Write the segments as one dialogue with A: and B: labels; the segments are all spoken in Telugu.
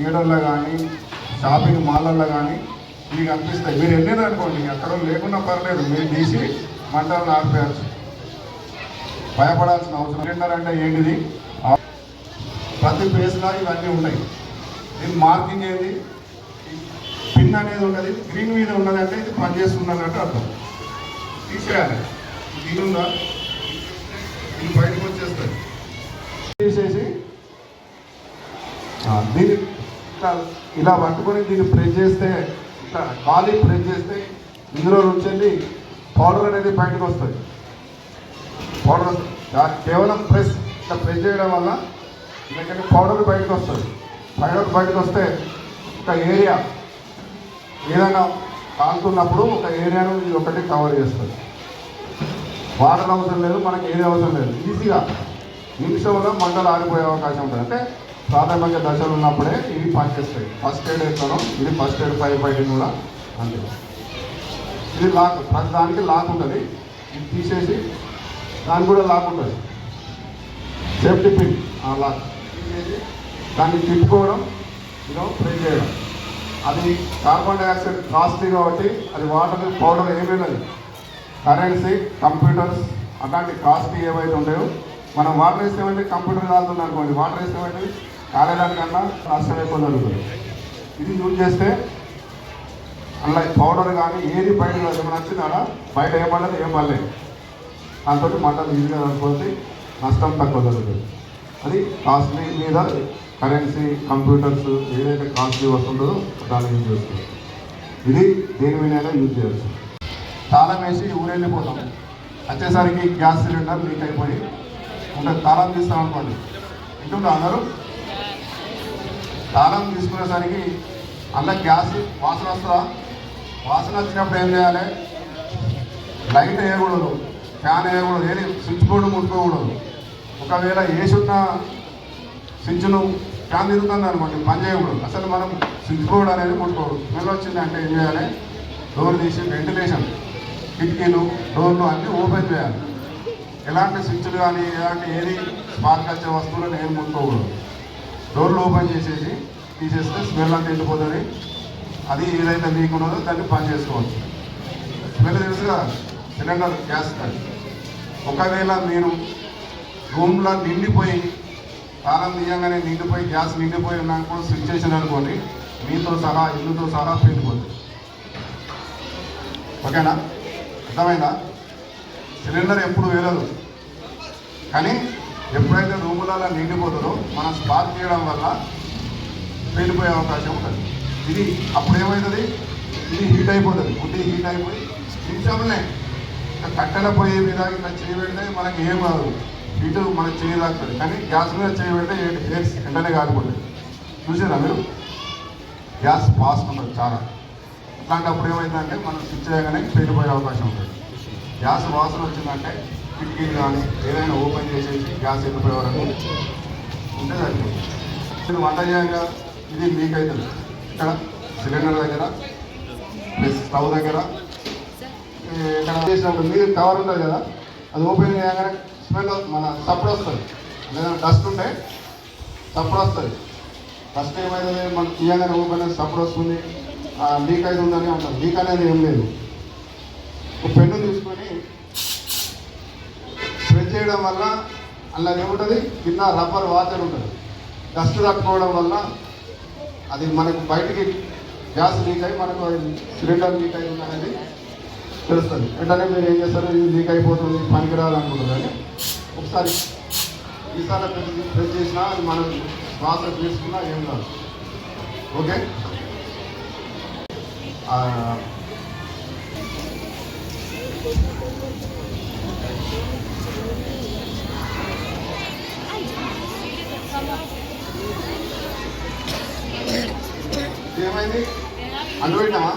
A: రూపాయలు థియేటర్లో కానీ షాపింగ్ మాల్లలో కానీ మీకు అనిపిస్తాయి. మీరు వెళ్ళిన అనుకోండి అక్కడ లేకుండా పర్లేదు మీరు తీసి మంటలను ఆర్పేయచ్చు. భయపడాల్సిన అవసరం ఏంటంటే అంటే ఏంటిది ప్రతి ప్లేస్లో ఇవన్నీ ఉన్నాయి దీని మార్కింగ్ ఏది? పిన్ అనేది ఉన్నది గ్రీన్ మీద ఉన్నదంటే ఇది పనిచేస్తుంది అర్థం. తీసేయాలి. దీని ఉందా? ఇది బయటకు వచ్చేస్తుంది. తీసేసి ఆ, దీన్ని ఇట్లా ఇలా పట్టుకొని దీన్ని ప్రెస్ చేస్తే ఇట్లా ఖాళీ ప్రెస్ చేస్తే ఇందులో నుంచి వెళ్ళి పౌడర్ అనేది బయటకు వస్తుంది పౌడర్ వస్తుంది కేవలం ప్రెస్ ఇట్లా ప్రెస్ చేయడం వల్ల ఎందుకంటే పౌడర్ బయటకు వస్తుంది పౌడర్ బయటకు వస్తే ఒక ఏరియా ఏదైనా కాలుతున్నప్పుడు ఒక ఏరియాను ఇది ఒకటి కవర్ చేస్తుంది. వాటర్ అవసరం లేదు మనకి ఏది అవసరం లేదు. ఈజీగా నిమిషంలో మంటలు ఆరిపోయే అవకాశం ఉంటుంది. అంటే ప్రాథమిక దశలు ఉన్నప్పుడే ఇవి పనిచేస్తాయి ఫస్ట్ ఎయిడ్ ఎక్కడం ఇది ఫస్ట్ ఎయిడ్ ఫైవ్ ఫైటింగ్ కూడా అంతే. ఇది లాక్ ప్రతి దానికి లాక్ ఉంటుంది. ఇది తీసేసి దానికి కూడా లాక్ ఉంటుంది. సేఫ్టీ పిన్ ఆ లాక్ తీసేసి దాన్ని తిప్పుకోవడం ఇలా ప్రే చేయడం. అది కార్బన్ డైఆక్సైడ్ కాస్ట్లీ కాబట్టి అది వాటర్ పౌడర్ ఏమైనది. కరెన్సీ కంప్యూటర్స్ అలాంటి కాస్ట్లీ ఏవైతే ఉంటాయో మనం వాటర్ వేసేవంటే కంప్యూటర్ కాలుతుంది అనుకోండి. వాటర్ వేసేవంటే కాలేదానికన్నా నష్టం ఎక్కువ జరుగుతుంది. ఇది యూజ్ చేస్తే అలా పౌడర్ కానీ ఏది బయట ఏమైనా అలా బయట ఏం పడలేదు ఏం పడలేదు. దాంతో మంటలు ఈజీగా అనుకోవచ్చు నష్టం తక్కువ జరుగుతుంది. అది కాస్ట్లీ మీద కరెన్సీ కంప్యూటర్స్ ఏదైతే కాస్ట్లీ వస్తుందో దాన్ని యూజ్ చేస్తుంది. ఇది దేని మీద యూజ్ చేయొచ్చు. తాళం వేసి ఊరెళ్ళిపోతాం. వచ్చేసరికి గ్యాస్ సిలిండర్ లీక్ అయిపోయి అంటే తాళం తీస్తాం అనుకోండి. అందరూ తాళం తీసుకునేసరికి అల్ల గ్యాస్ వాసన వస్తుందా? వాసన వచ్చినప్పుడు ఏం చేయాలి? లైట్ వేయకూడదు ఫ్యాన్ వేయకూడదు ఏది స్విచ్ బోర్డు ముట్టుకోకూడదు. ఒకవేళ వేసున్న స్విచ్ను ఫ్యాన్ తిరుగుతుంది అనుకోండి పని చేయకూడదు. అసలు మనం స్విచ్ బోర్డు అనేది ముట్టుకోకూడదు. స్మెల్ వచ్చిందంటే ఏం చేయాలి? డోర్ తీసి వెంటిలేషన్ కిటికీలు డోర్లు అన్నీ ఓపెన్ చేయాలి. ఎలాంటి స్విచ్లు కానీ ఎలాంటి ఏది స్పార్క్ వచ్చే వస్తువులను ఏం ముట్టుకోకూడదు. డోర్లు ఓపెన్ చేసేసి తీసేస్తే స్మెల్ అంతా వెళ్ళిపోతుంది. అది ఏదైతే లీక్ ఉన్నదో దాన్ని పని చేసుకోవచ్చు. స్మెల్ తెలుసుగా సిలిండర్ గ్యాస్ అది. ఒకవేళ మీరు రూమ్లో నిండిపోయి తాళం తీయంగానే నిండిపోయి గ్యాస్ నిండిపోయి ఉన్నాక స్విచ్ చేసిన అనుకోండి మీతో సహా ఇల్లుతో సహా పేలిపోతుంది. ఓకేనా? అర్థమైందా? సిలిండర్ ఎప్పుడు వేలదు. కానీ ఎప్పుడైతే రూములలో నిండిపోతుందో మనం స్పార్క్ చేయడం వల్ల పేలిపోయే అవకాశం ఉంటుంది. ఇది అప్పుడు ఏమవుతుంది ఇది హీట్ అయిపోతుంది. గుడ్డి హీట్ అయిపోయి నిమిషంలోనే కట్టెల పొయ్యి మీద ఇట్లా చేయి పెడితే మనకి ఏం కాదు. హీట్ మనకి చేయి తాకుతుంది. కానీ గ్యాస్ మీద చేయి పెడితే ఏ- వెంటనే కాలిపోతుంది చూసారా మీరు? గ్యాస్ ఫాస్ట్ ఉంటుంది చాలా. అట్లాంటప్పుడు ఏమైందంటే మనం స్విచ్ చేయగానే పేలిపోయే అవకాశం ఉంటుంది. గ్యాస్ వాసన వచ్చిందంటే కిటికీలు కానీ ఏదైనా ఓపెన్ చేసేసి గ్యాస్ వెళ్ళిపోయే వరకు ఉంటే సరిపోతుంది వంట చేయగా ఇది లీక్ అవుతుంది ఇక్కడ సిలిండర్ దగ్గర ప్లస్ స్టవ్ దగ్గర ఇక్కడ చేసినప్పుడు మీరు కవర్ ఉంటుంది కదా అది ఓపెన్ చేయగానే స్మెల్ మన సప్పుడు వస్తుంది. లేదా డస్ట్ ఉంటే సప్పుడు వస్తుంది. ఫస్ట్ ఏమైతుంది మనం తీయగానే ఓపెన్ సప్పుడు వస్తుంది. లీక్ అవుతుందని అంటారు. లీక్ అనేది ఏం లేదు. ఒక పెన్ను చేయడం వల్ల అందులో ఏముంటుంది? కింద రబ్బర్ వాచర్ ఉంటుంది. డస్ట్ తట్టుకోవడం వల్ల అది మనకు బయటికి గ్యాస్ లీక్ అయి మనకు అది సిలిండర్ లీక్ అయి అనేది తెలుస్తుంది. వెంటనే మీరు ఏం చేస్తారు? ఇది లీక్ అయిపోతుంది పనికి అనుకుంటారు ఒకసారి ఈసారి ప్రెస్ చేసినా అది మనం శ్వాస తీసుకున్నా ఏం కాదు. ఓకే? ఆ, ఏమైంది? అంటుపెట్టినామా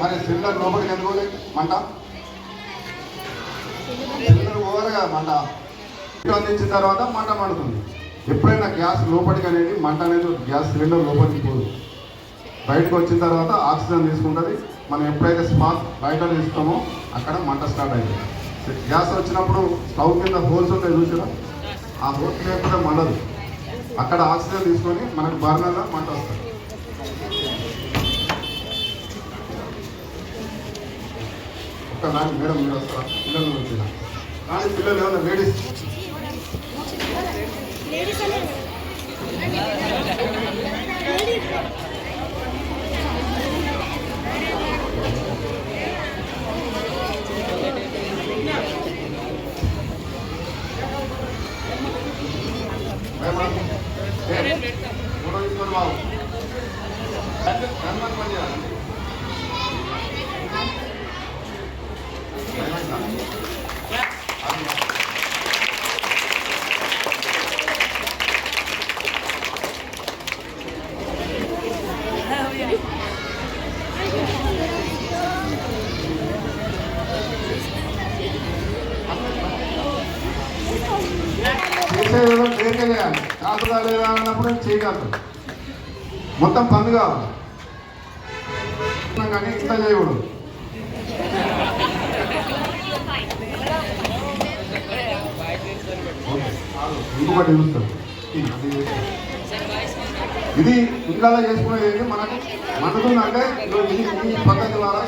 A: మరి సిలిండర్ లోపలికి ఎందుకోలేదు మంట? సిలిండర్ పోవాలి కదా మంట. అందించిన తర్వాత మంట మండుతుంది. ఎప్పుడైనా గ్యాస్ లోపలికి అనేది మంట అనేది గ్యాస్ సిలిండర్ లోపలికి పోదు. బయటకు వచ్చిన తర్వాత ఆక్సిజన్ తీసుకుంటుంది. మనం ఎప్పుడైతే స్మార్ట్ బయట తీసుకోమో అక్కడ మంట స్టార్ట్ అవుతుంది గ్యాస్ వచ్చినప్పుడు స్టవ్ కింద హోల్స్ ఉంటాయి చూసారా? ఆ హోల్స్ లేకుండా మండదు. అక్కడ ఆక్సిజన్ తీసుకొని మనకు బర్నర్లో మంట వస్తుంది. ఒక్క నాకు మేడం మీరు వస్తారా? పిల్లలు కానీ పిల్లలు ఏమన్నా లేడీస్
B: లేడీస్ అనే
A: ఫోటో తీసుకొని బాబు హనుమాన్ పని చేయాలి చేసేదో క్లియర్గా చేయాలి కాపుదా లేదా అన్నప్పుడు చేయగలరు. మొత్తం పని కానీ ఇంత చేయకూడదు ఓకే. ఇంకొకటి చూస్తాం. ఇది ఇంట్లో చేసుకునేది ఏంటి? మనకు మనకు అంటే ఇదిగో ఇది ఈ పద్ధతి ద్వారా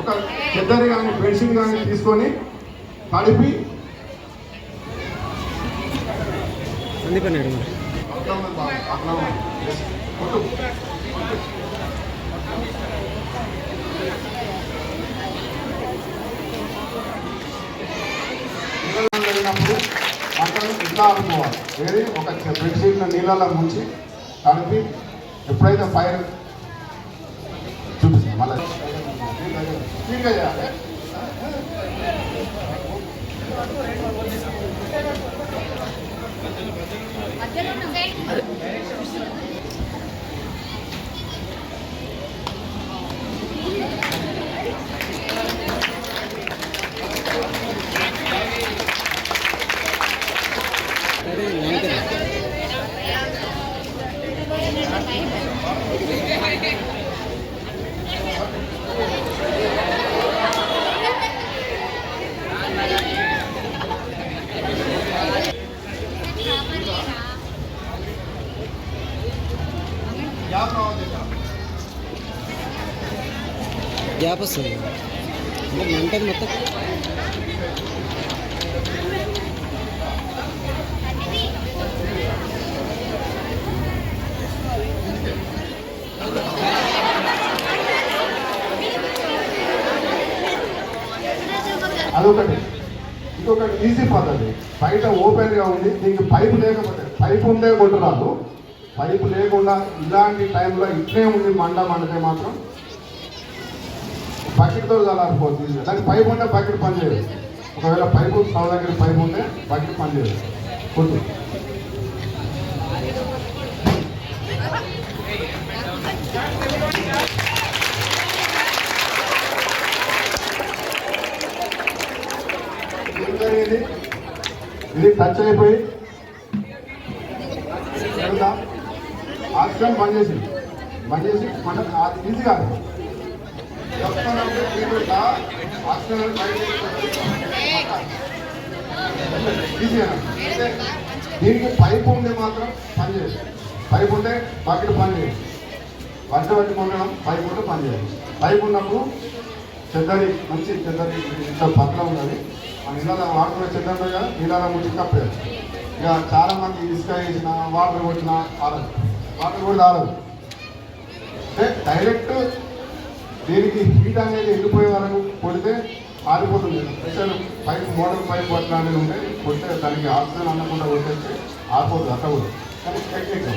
A: ఒక చెద్దరి కానీ బెడ్షీట్ కానీ తీసుకొని తడిపి
C: అందుకన్నాడు మరి
A: అట్లా ఉంది బాబు, అట్లా ఉంది. Yes. కొట్టు. పిల్లలు వెళ్ళినప్పుడు పంటను ఇట్లా అనుకోవాలి. వేరే ఒక బెడ్షీట్ నీళ్ళలో ముంచి కలిపి ఎప్పుడైతే ఫైర్ చూపిస్తాం. మళ్ళీ స్పీడ్గా చేయాలి.
C: అదే
A: గ్యాప్
C: వస్తుంది. అంటే మంటది మొత్తం
A: అదొకటి. ఇంకొకటి ఈజీ పద్ధతి. బయట ఓపెన్గా ఉంది దీనికి పైపు లేకపోతే పైపు ఉందే కొట్టురాదు. పైపు లేకుండా ఇలాంటి టైంలో ఇట్లే ఉంది మండ మండితే మాత్రం బకెట్తో చల్లారిపోతుంది దానికి పైపు ఉంటే బకెట్ పనిచేయదు ఒకవేళ పైపు స్టవ్ దగ్గర పైపు ఉంటే బకెట్ పనిచేయదు కొట్టు. జరిగింది ఇది? టచ్ అయిపోయి. తెలుసా? ఆక్సిజన్ బంద్ చేసింది. బంద్ చేసి మన దీనికి పైపు ఉంటే మాత్రం పని చేయదు పైపు ఉంటే బకెట్ పని చేయదు వంట వంటి ఉండడం పైపు ఉంటే పని చేయాలి. పైపు ఉన్నప్పుడు చెద్దరి మంచి చెద్దరి ఇంత పత్రం ఉన్నది. మన ఇళ్ళలో వాడుకునే చెద్ద ఉంటుంది కదా కప్పేది ఇక చాలా మంది ఇసుక వేసిన వాటర్ కొట్టిన ఆడదు వాటర్ కూడా ఆడదు అంటే డైరెక్ట్ దీనికి హీట్ అనేది ఎండిపోయే వరకు కొడితే ఆరిపోతుంది. స్పెషల్ పైప్ మోటార్ పైప్ అట్లా అనేది ఉంటే కొడితే దానికి ఆక్సిజన్ అన్నకుండా కొట్టేస్తే ఆరిపోతుంది అట్టకూడదు. కానీ టెక్నిక్.